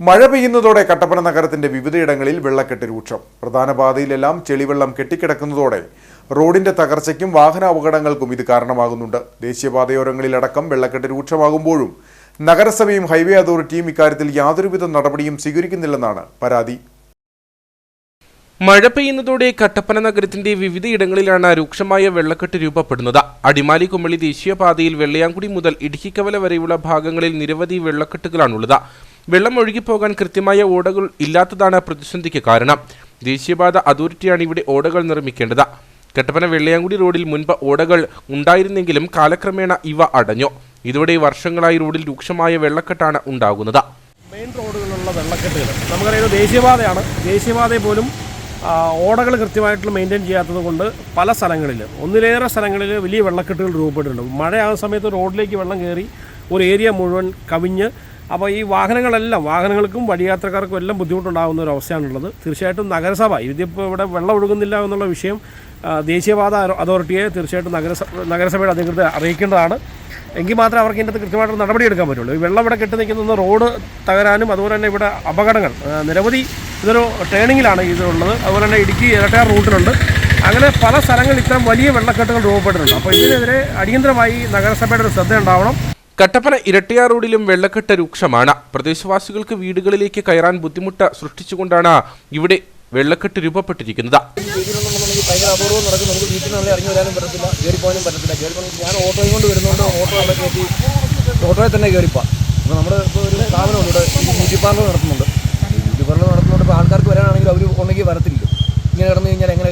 മഴ പെയ്യുന്നതോടെ കട്ടപ്പന നഗരത്തിന്റെ വിവിധയിടങ്ങളിൽ വെള്ളക്കെട്ട് രൂക്ഷം. പ്രധാന പാതയിലെല്ലാം ചെളിവെള്ളം കെട്ടിക്കിടക്കുന്നതോടെ റോഡിന്റെ തകർച്ചയ്ക്കും വാഹന അപകടങ്ങൾക്കും ഇത് കാരണമാകുന്നുണ്ട്. ദേശീയപാതയോരങ്ങളിലടക്കം വെള്ളക്കെട്ട് രൂക്ഷമാകുമ്പോഴും നഗരസഭയും ഹൈവേ അതോറിറ്റിയും ഇക്കാര്യത്തിൽ യാതൊരുവിധ നടപടിയും സ്വീകരിക്കുന്നില്ലെന്നാണ് പരാതി. മഴ പെയ്യുന്നതോടെ കട്ടപ്പന നഗരത്തിന്റെ വിവിധയിടങ്ങളിലാണ് രൂക്ഷമായ വെള്ളക്കെട്ട് രൂപപ്പെടുന്നത്. അടിമാലി കുമ്മളി ദേശീയപാതയിൽ വെള്ളയാംകുടി മുതൽ ഇടുക്കിക്കവല വരെയുള്ള ഭാഗങ്ങളിൽ നിരവധി വെള്ളക്കെട്ടുകളാണുള്ളത്. വെള്ളം ഒഴുകിപ്പോകാൻ കൃത്യമായ ഓടകൾ ഇല്ലാത്തതാണ് പ്രതിസന്ധിക്ക് കാരണം. ദേശീയപാത അതോറിറ്റിയാണ് ഇവിടെ ഓടകൾ നിർമ്മിക്കേണ്ടത്. കട്ടപ്പന വെള്ളയാങ്കുടി റോഡിൽ മുൻപ് ഓടകൾ ഉണ്ടായിരുന്നെങ്കിലും കാലക്രമേണ ഇവ അടഞ്ഞു. ഇതോടെ വർഷങ്ങളായി റോഡിൽ രൂക്ഷമായ വെള്ളക്കെട്ടാണ് ഉണ്ടാകുന്നത്. മെയിൻ റോഡുകളിലുള്ള വെള്ളക്കെട്ടുകൾ. നമുക്കറിയാം ദേശീയപാതയാണ്. ദേശീയപാതയെ പോലും ഓടകൾ കൃത്യമായിട്ട് മെയിന്റെയിൻ ചെയ്യാത്തത് കൊണ്ട് പല സ്ഥലങ്ങളിൽ ഒന്നിലേറെ സ്ഥലങ്ങളിൽ വലിയ വെള്ളക്കെട്ടുകൾ രൂപപ്പെട്ടിട്ടുണ്ട്. മഴയാകുന്ന സമയത്ത് റോഡിലേക്ക് വെള്ളം കയറി ഒരു ഏരിയ മുഴുവൻ കവിഞ്ഞ് അപ്പോൾ ഈ വാഹനങ്ങളെല്ലാം വാഹനങ്ങൾക്കും വഴിയാത്രക്കാർക്കും എല്ലാം ബുദ്ധിമുട്ടുണ്ടാകുന്ന ഒരു അവസ്ഥയാണുള്ളത്. തീർച്ചയായിട്ടും നഗരസഭ ഇതിപ്പോൾ ഇവിടെ വെള്ളം ഒഴുകുന്നില്ല എന്നുള്ള വിഷയം ദേശീയപാത അതോറിറ്റിയെ തീർച്ചയായിട്ടും നഗരസഭ നഗരസഭയുടെ അധികൃതരെ അറിയിക്കേണ്ടതാണ്. എങ്കിൽ മാത്രമേ അവർക്ക് ഇതിന്റെ കൃത്യമായിട്ട് നടപടിയെടുക്കാൻ പറ്റുള്ളൂ. ഈ വെള്ളം ഇവിടെ കെട്ടി നിൽക്കുന്ന റോഡ് തകരാനും അതുപോലെ തന്നെ ഇവിടെ അപകടങ്ങൾ നിരവധി ഇതൊരു ടേണിങ്ങിലാണ് ഇതിലുള്ളത്. അതുപോലെ തന്നെ ഇടുക്കി ഇരട്ടയാർ റൂട്ടിലുണ്ട്. അങ്ങനെ പല സ്ഥലങ്ങളിൽ ഇത്തരം വലിയ വെള്ളക്കെട്ടുകൾ രൂപപ്പെട്ടിട്ടുണ്ട്. അപ്പോൾ ഇതിനെതിരെ അടിയന്തരമായി നഗരസഭയുടെ ഒരു ശ്രദ്ധ ഉണ്ടാവണം കട്ടപ്പന ഇരട്ടിയാർ റോഡിലും വെള്ളക്കെട്ട് രൂക്ഷമാണ്. പ്രദേശവാസികൾക്ക് വീടുകളിലേക്ക് കയറാൻ ബുദ്ധിമുട്ട് സൃഷ്ടിച്ചുകൊണ്ടാണ് ഇവിടെ വെള്ളക്കെട്ട് രൂപപ്പെട്ടിരിക്കുന്നത്. ഞാൻ ഓട്ടോ ഓട്ടോയിൽ തന്നെ ഒരു ഇവിടെ വരാനാണെങ്കിൽ അവർ ഇങ്ങനെ കഴിഞ്ഞാൽ എങ്ങനെ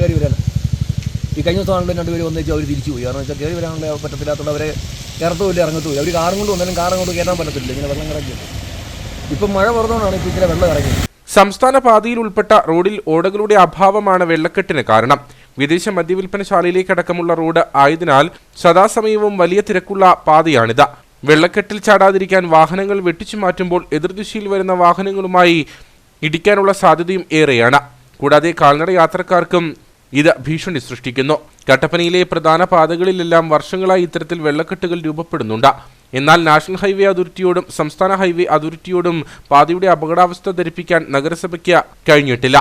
ഈ കഴിഞ്ഞ ദിവസം ആണെങ്കിലും രണ്ടുപേരും ഒന്നിച്ച് അവർ തിരിച്ചു പോയി. കാരണം വെച്ചാൽ കയറി വരാനുള്ള പറ്റത്തില്ലാത്തതുകൊണ്ട് അവരെ ഇറത്തുമില്ല ഇറങ്ങത്തുമില്ല അവർ കാറും കൊണ്ട് വന്നാലും കാറും കൊണ്ട് കയറാൻ പറ്റത്തില്ല. ഇങ്ങനെ വെള്ളം കിടക്കി. ഇപ്പം മഴ പുറത്തുകൊണ്ടാണ് ഇപ്പം ഇങ്ങനെ വെള്ളം ഇറങ്ങിയത് സംസ്ഥാന പാതയിൽ ഉൾപ്പെട്ട റോഡിൽ ഓടകളുടെ അഭാവമാണ് വെള്ളക്കെട്ടിന് കാരണം. വിദേശ മദ്യവിൽപ്പനശാലയിലേക്കടക്കമുള്ള റോഡ് ആയതിനാൽ സദാസമയവും വലിയ തിരക്കുള്ള പാതയാണിത്. വെള്ളക്കെട്ടിൽ ചാടാതിരിക്കാൻ വാഹനങ്ങൾ വെട്ടിച്ചു മാറ്റുമ്പോൾ എതിർദിശയിൽ വരുന്ന വാഹനങ്ങളുമായി ഇടിക്കാനുള്ള സാധ്യതയും ഏറെയാണ്. കൂടാതെ കാൽനട യാത്രക്കാർക്കും ഇത് ഭീഷണി സൃഷ്ടിക്കുന്നു. കട്ടപ്പനയിലെ പ്രധാന പാതകളിലെല്ലാം വർഷങ്ങളായി ഇത്തരത്തിൽ വെള്ളക്കെട്ടുകൾ രൂപപ്പെടുന്നുണ്ട്. എന്നാൽ നാഷണൽ ഹൈവേ അതോറിറ്റിയോടും സംസ്ഥാന ഹൈവേ അതോറിറ്റിയോടും പാതയുടെ അപകടാവസ്ഥ ധരിപ്പിക്കാൻ നഗരസഭയ്ക്ക് കഴിഞ്ഞിട്ടില്ല.